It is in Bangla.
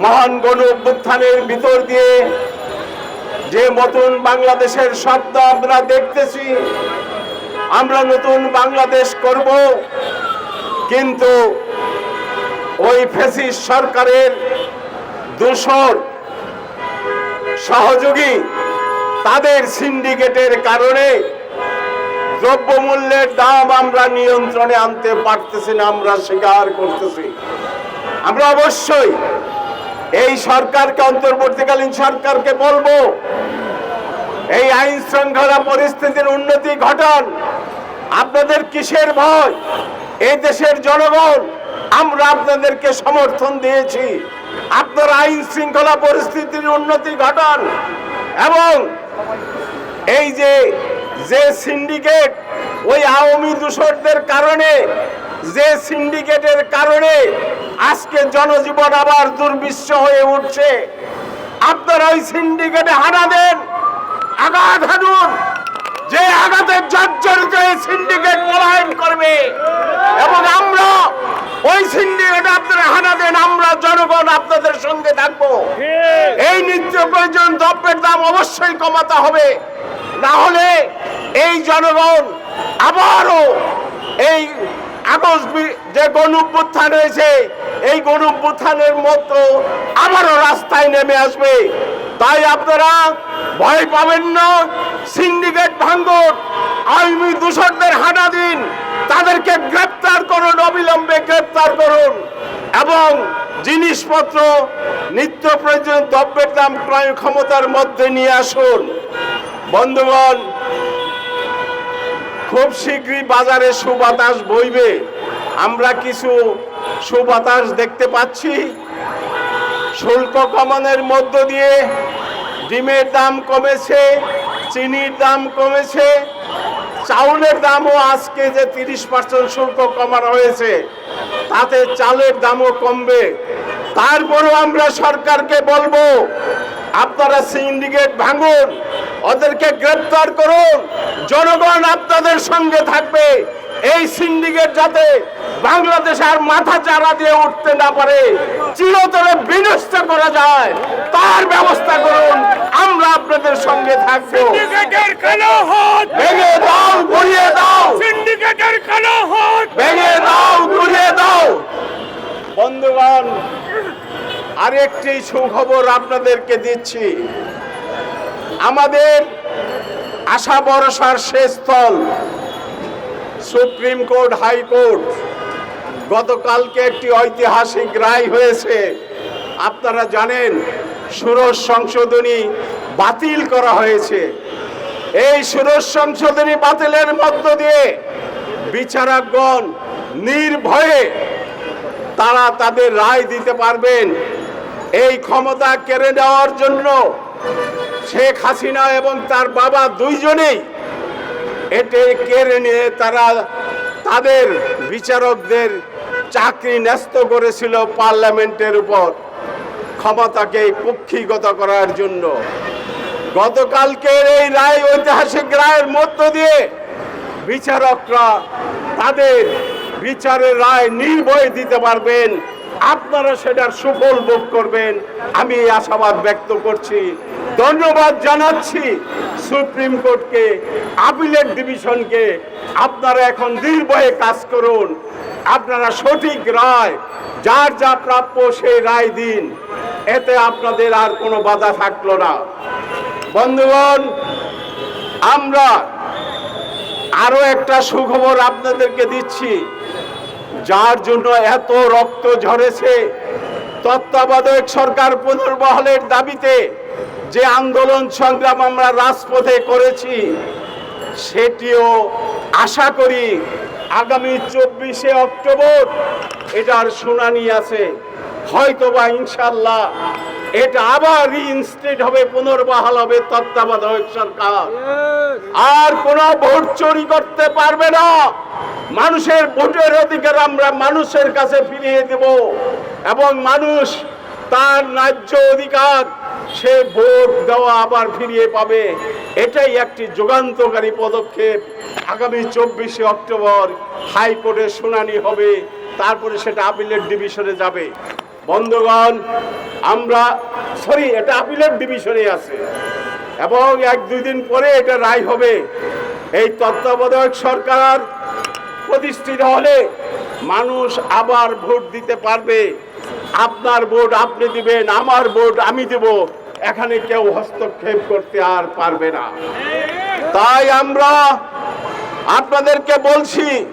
মহান গণ অভ্যুত্থানের ভিতর দিয়ে যে নতুন বাংলাদেশের শব্দ আমরা দেখতেছি, আমরা নতুন বাংলাদেশ করব, কিন্তু ওই ফেসিস সরকারের দূষর সহযোগী তাদের সিন্ডিকেটের কারণে দ্রব্যমূল্যের দাম আমরা নিয়ন্ত্রণে আনতে পারতেছি না, আমরা স্বীকার করতেছি। আমরা অবশ্যই এই সরকারকে, অন্তর্বর্তীকালীন সরকারকে বলব, এই আইন শৃঙ্খলা পরিস্থিতির উন্নতি ঘটান। আপনাদের কিসের ভয়? এই দেশের জনগণ, আমরা আপনাদেরকে সমর্থন দিয়েছি। আপনার আইন শৃঙ্খলা পরিস্থিতির উন্নতি ঘটান। এবং এই যে যে সিন্ডিকেট ওই আওয়ামী দূষরদের কারণে যে সিন্ডিকেটের কারণে আজকে জনজীবন আবার দুর্বিশ্ব হয়ে উঠছে। আপনারা ওই সিন্ডিকেটে হানা দেন, আঘাত হানুন যে আঘাতে জর্জরিত এই সিন্ডিকেট পলায়ন করবে, এবং আমরা ওই সিন্ডিকেট আপনারা হানা দেন, আমরা জনগণ আপনাদের সঙ্গে থাকব। এই নিত্য প্রয়োজন, দ্রব্যের দাম অবশ্যই কমাতে হবে। না হলে এই জনগণ আবারও এই আগস্ট যে গণ অভ্যুত্থান হয়েছে, এই গণ অভ্যুত্থানের মতো আবারও রাস্তায় নেমে আসবে। তাই আপনারা ভয় পাবেন না, সিন্ডিকেট ভাঙ্গন আইনি দূষকদের হানা দিন, তাদেরকে গ্রেপ্তার করুন, অবিলম্বে গ্রেপ্তার করুন। এবং জিনিসপত্র, নিত্য প্রয়োজন দ্রব্যের দাম ক্রয় ক্ষমতার মধ্যে নিয়ে আসুন। বন্ধুগণ খুব শীঘ্রই বাজারে সুবাতাস বইবে। আমরা কিছু সুবাতাস দেখতে পাচ্ছি। শুল্ক কমানোর মধ্য দিয়ে ডিমের দাম কমেছে, চিনির দাম কমেছে, চাউলের দামও আজকে যে তিরিশ পার্সেন্ট শুল্ক কমানো হয়েছে, তাতে চালের দামও কমবে। তারপরেও আমরা সরকারকে বলব, আপনারা সিন্ডিকেট ভাঙুন, ওদেরকে গ্রেপ্তার করুন জনগণ আপনাদের সঙ্গে থাকবে। এই সিন্ডিকেট যাতে বাংলাদেশ আর মাথা চারা দিয়ে উঠতে না পারে চিরতরে বিনষ্ট করা যায় তার ব্যবস্থা করুন আমরা আপনাদের সঙ্গে থাকব। ভেঙে দাও ঘুরিয়ে দাও। সিন্ডিকেটের কালো হাত ভেঙে দাও ঘুরিয়ে দাও। বন্ধুগণ আরেকটি সুখবর আপনাদেরকে দিচ্ছি। আমাদের আশা ভরসার শেষ স্থল। সুপ্রিম কোর্ট হাইকোর্ট গতকালকে একটি ঐতিহাসিক রায় হয়েছে। আপনারা জানেন ষোড়শ সংশোধনী বাতিল করা হয়েছে। এই ষোড়শ সংশোধনী বাতিলের মধ্য দিয়ে বিচারকগণ নির্ভয়ে তারা তাদের রায় দিতে পারবেন। এই ক্ষমতা কেড়ে নেওয়ার জন্য শেখ হাসিনা এবং তার বাবা দুইজনেই এতে কেড়ে নিয়ে তারা তাদের বিচারকদের চাকরি ন্যস্ত করেছিল পার্লামেন্টের উপর ক্ষমতাকে কুক্ষিগত করার জন্য। গতকালকের এই রায় ঐতিহাসিক রায়ের মধ্য দিয়ে বিচারকরা তাদের বিচারের রায় নির্ভয় দিতে পারবেন আপনারা সেটার সুফল ভোগ করবেন। আমি এই আশাবাদ ব্যক্ত করছি। ধন্যবাদ জানাচ্ছি সুপ্রিম কোর্টকে আপিলেট ডিভিশনকে। আপনারা এখন নির্ভয়ে কাজ করুন। আপনারা সঠিক রায়, যার যা প্রাপ্য সেই রায় দিন। এতে আপনাদের আর কোনো বাধা থাকল না। বন্ধুগণ, আমরা আরও একটা সুখবর আপনাদেরকে দিচ্ছি। যার জন্য এত রক্ত ঝরেছে। তত্ত্বাবধায়ক সরকার পুনর্বহলের দাবিতে যে আন্দোলন সংগ্রাম আমরা রাজপথে করেছি, সেটিও আশা করি আগামী চব্বিশে অক্টোবর এটার শুনানি আছে। হয়তোবা ইনশাল্লাহ এটা আবার রিইনস্টেট হবে, পুনর্বহাল হবে, তত্ত্বাবধায়ক সরকার। আর কোন ভোট চুরি করতে পারবে না। মানুষের ভোটের অধিকার আমরা মানুষের কাছে ফিরিয়ে দেব এবং মানুষ তার ন্যায্য অধিকার সে ভোট দেওয়া আবার ফিরিয়ে পাবে। এটাই একটি যুগান্তকারী পদক্ষেপ। আগামী চব্বিশে অক্টোবর হাইকোর্টে শুনানি হবে, তারপরে সেটা আপিলের ডিভিশনে যাবে। বন্ধুগণ, আমরা সরি এটা আপিলের ডিভিশনে আছে। এবং এক দুই দিন পরে এটা রায় হবে। এই তত্ত্বাবধায়ক সরকার প্রতিষ্ঠিত হলে মানুষ আবার ভোট দিতে পারবে। আপনার ভোট আপনি দিবেন, আমার ভোট আমি দেব। এখানে কেউ হস্তক্ষেপ করতে আর পারবে না। তাই আমরা আপনাদেরকে বলছি